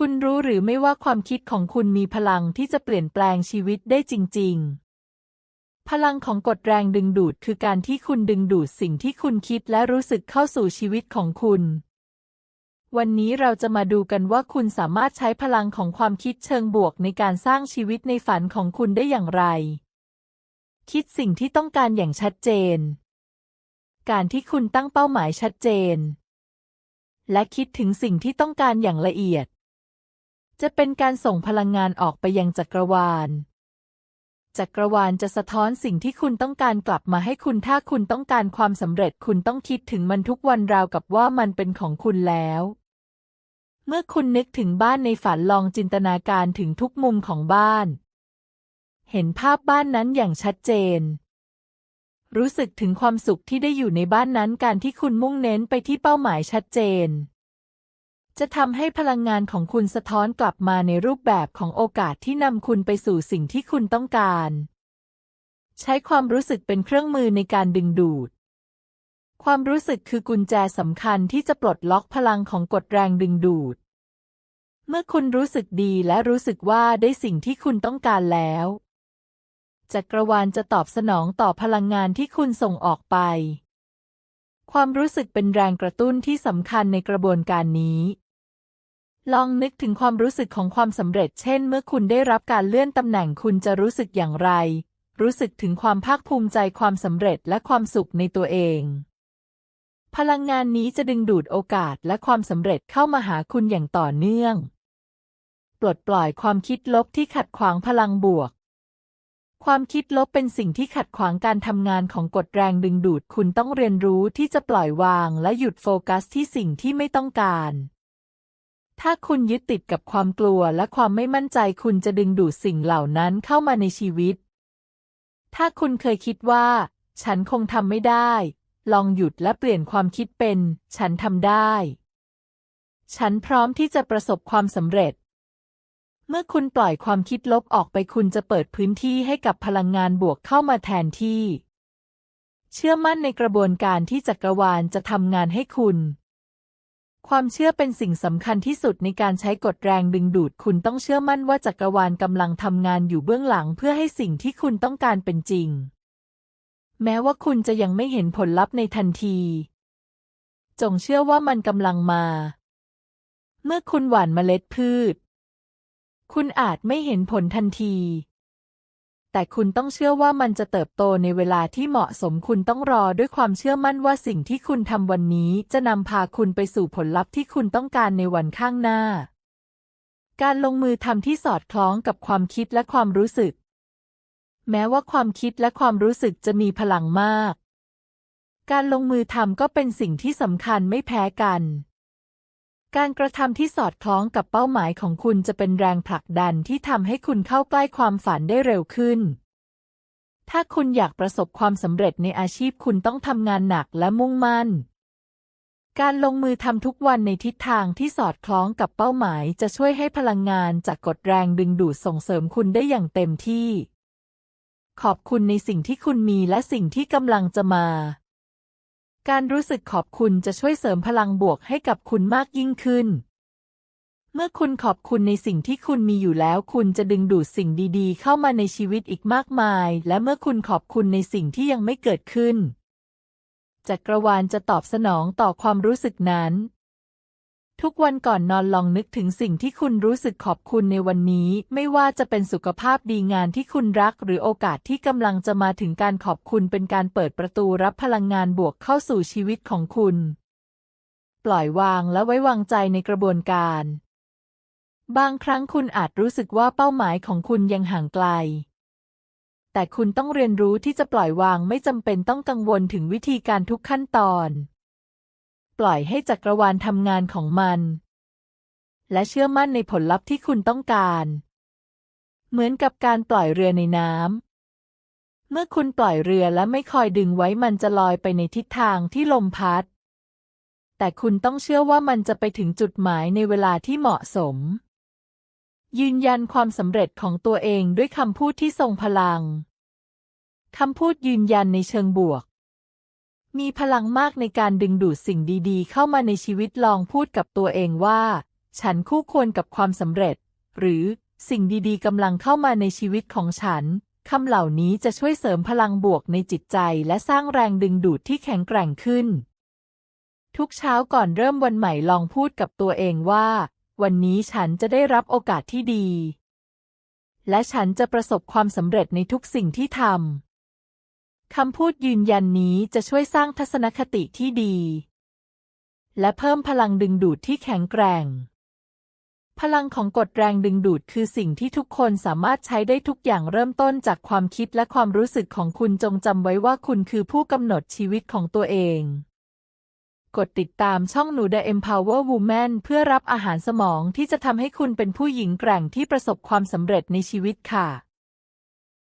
คุณรู้หรือไม่ว่าความคิดของคุณมีพลังที่จะเปลี่ยนแปลงชีวิตได้จริง ๆ พลังของกฎแรงดึงดูดคือการที่คุณดึงดูดสิ่งที่คุณคิดและรู้สึกเข้าสู่ชีวิตของคุณ วันนี้เราจะมาดูกันว่าคุณสามารถใช้พลังของความคิดเชิงบวกในการสร้างชีวิตในฝันของคุณได้อย่างไร คิดสิ่งที่ต้องการอย่างชัดเจน การที่คุณตั้งเป้าหมายชัดเจน และคิดถึงสิ่งที่ต้องการอย่างละเอียด จะเป็นการส่งพลังงานออกไปยังจักรวาล จักรวาลจะสะท้อนสิ่งที่คุณต้องการกลับมาให้คุณถ้าคุณต้องการความสำเร็จคุณต้องคิดถึงมันทุกวันราวกับว่ามันเป็นของคุณแล้ว เมื่อคุณนึกถึงบ้านในฝันลองจินตนาการถึงทุกมุมของบ้าน เห็นภาพบ้านนั้นอย่างชัดเจนรู้สึกถึงความสุขที่ได้อยู่ในบ้านนั้นการที่คุณมุ่งเน้นไปที่เป้าหมายชัดเจน จะทำให้พลังงานของคุณสะท้อนกลับมาในรูปแบบของโอกาสที่นำคุณไปสู่สิ่งที่คุณต้องการ ใช้ความรู้สึกเป็นเครื่องมือในการดึงดูด ความรู้สึกคือกุญแจสำคัญที่จะปลดล็อกพลังของกฎแรงดึงดูด เมื่อคุณรู้สึกดีและรู้สึกว่าได้สิ่งที่คุณต้องการแล้ว จักรวาลจะตอบสนองต่อพลังงานที่คุณส่งออกไป ความรู้สึกเป็นแรงกระตุ้นที่สำคัญในกระบวนการนี้ ลองนึกถึงความรู้สึกของความสำเร็จ เช่น เมื่อคุณได้รับการเลื่อนตำแหน่งคุณจะรู้สึกอย่างไร รู้สึกถึงความภาคภูมิใจความสำเร็จและความสุขในตัวเอง พลังงานนี้จะดึงดูดโอกาสและความสำเร็จเข้ามาหาคุณอย่างต่อเนื่อง ปลดปล่อยความคิดลบที่ขัดขวางพลังบวก ความคิดลบเป็นสิ่งที่ขัดขวางการทำงานของกฎแรงดึงดูด คุณต้องเรียนรู้ที่จะปล่อยวางและหยุดโฟกัสที่สิ่งที่ไม่ต้องการ ถ้าคุณยึดติดกับความกลัวและความไม่มั่นใจคุณจะดึงดูดสิ่งเหล่านั้นเข้ามาในชีวิต ถ้าคุณเคยคิดว่า ฉันคงทำไม่ได้ ลองหยุดและเปลี่ยนความคิดเป็น ฉันทำได้ ฉันพร้อมที่จะประสบความสำเร็จ เมื่อคุณปล่อยความคิดลบออกไปคุณจะเปิดพื้นที่ให้กับพลังงานบวกเข้ามาแทนที่ เชื่อมั่นในกระบวนการที่จักรวาลจะทำงานให้คุณ ความเชื่อเป็นสิ่งสำคัญที่สุดในการใช้กฎแรงดึงดูด คุณต้องเชื่อมั่นว่าจักรวาลกำลังทำงานอยู่เบื้องหลังเพื่อให้สิ่งที่คุณต้องการเป็นจริง แม้ว่าคุณจะยังไม่เห็นผลลัพธ์ในทันที จงเชื่อว่ามันกำลังมา เมื่อคุณหว่านเมล็ดพืช คุณอาจไม่เห็นผลทันที แต่คุณต้องเชื่อว่ามันจะเติบโตในเวลาที่เหมาะสมคุณต้องรอด้วยความเชื่อมั่นว่าสิ่งที่คุณทำวันนี้จะนำพาคุณไปสู่ผลลัพธ์ที่คุณต้องการในวันข้างหน้า การลงมือทำที่สอดคล้องกับความคิดและความรู้สึก แม้ว่าความคิดและความรู้สึกจะมีพลังมาก การลงมือทำก็เป็นสิ่งที่สำคัญไม่แพ้กัน การกระทำที่สอดคล้องกับเป้าหมายของคุณจะเป็นแรงผลักดันที่ทำให้คุณเข้าใกล้ความฝันได้เร็วขึ้น ถ้าคุณอยากประสบความสำเร็จในอาชีพคุณต้องทำงานหนักและมุ่งมั่น การลงมือทำทุกวันในทิศทางที่สอดคล้องกับเป้าหมายจะช่วยให้พลังงานจากกฎแรงดึงดูดส่งเสริมคุณได้อย่างเต็มที่ ขอบคุณในสิ่งที่คุณมีและสิ่งที่กำลังจะมา การรู้สึกขอบคุณจะช่วยเสริมพลังบวกให้กับคุณมากยิ่งขึ้น เมื่อคุณขอบคุณในสิ่งที่คุณมีอยู่แล้ว คุณจะดึงดูดสิ่งดีๆ เข้ามาในชีวิตอีกมากมาย และเมื่อคุณขอบคุณในสิ่งที่ยังไม่เกิดขึ้น จักรวาลจะตอบสนองต่อความรู้สึกนั้น ทุกวันก่อนนอนลองนึกถึงสิ่งที่คุณรู้สึกขอบคุณในวันนี้ ไม่ว่าจะเป็นสุขภาพดีงานที่คุณรัก หรือโอกาสที่กำลังจะมาถึงการขอบคุณเป็นการเปิดประตูรับพลังงานบวกเข้าสู่ชีวิตของคุณ ปล่อยวางและไว้วางใจในกระบวนการ บางครั้งคุณอาจรู้สึกว่าเป้าหมายของคุณยังห่างไกล แต่คุณต้องเรียนรู้ที่จะปล่อยวางไม่จำเป็นต้องกังวลถึงวิธีการทุกขั้นตอน ปล่อยให้จักรวาลทำงานของมัน และเชื่อมั่นในผลลัพธ์ที่คุณต้องการ เหมือนกับการปล่อยเรือในน้ำ เมื่อคุณปล่อยเรือและไม่คอยดึงไว้มันจะลอยไปในทิศทางที่ลมพัด แต่คุณต้องเชื่อว่ามันจะไปถึงจุดหมายในเวลาที่เหมาะสม ยืนยันความสำเร็จของตัวเองด้วยคำพูดที่ทรงพลัง คำพูดยืนยันในเชิงบวก มีพลังมากในการดึงดูดสิ่งดีๆ เข้ามาในชีวิตลองพูดกับตัวเองว่า ฉันคู่ควรกับความสำเร็จ หรือสิ่งดีๆกำลังเข้ามาในชีวิตของฉันคำเหล่านี้จะช่วยเสริมพลังบวกในจิตใจ และสร้างแรงดึงดูดที่แข็งแกร่งขึ้น ทุกเช้าก่อนเริ่มวันใหม่ลองพูดกับตัวเองว่า วันนี้ฉันจะได้รับโอกาสที่ดี และฉันจะประสบความสำเร็จในทุกสิ่งที่ทำ คำพูดยืนยันนี้จะช่วยสร้างทัศนคติที่ดี และเพิ่มพลังดึงดูดที่แข็งแกร่ง พลังของกฎแรงดึงดูดคือสิ่งที่ทุกคนสามารถใช้ได้ทุกอย่างเริ่มต้นจากความคิดและความรู้สึกของคุณจงจำไว้ว่าคุณคือผู้กำหนดชีวิตของตัวเอง กดติดตามช่องหนู The Empower Woman เพื่อรับอาหารสมองที่จะทำให้คุณเป็นผู้หญิงแกร่งที่ประสบความสำเร็จในชีวิตค่ะ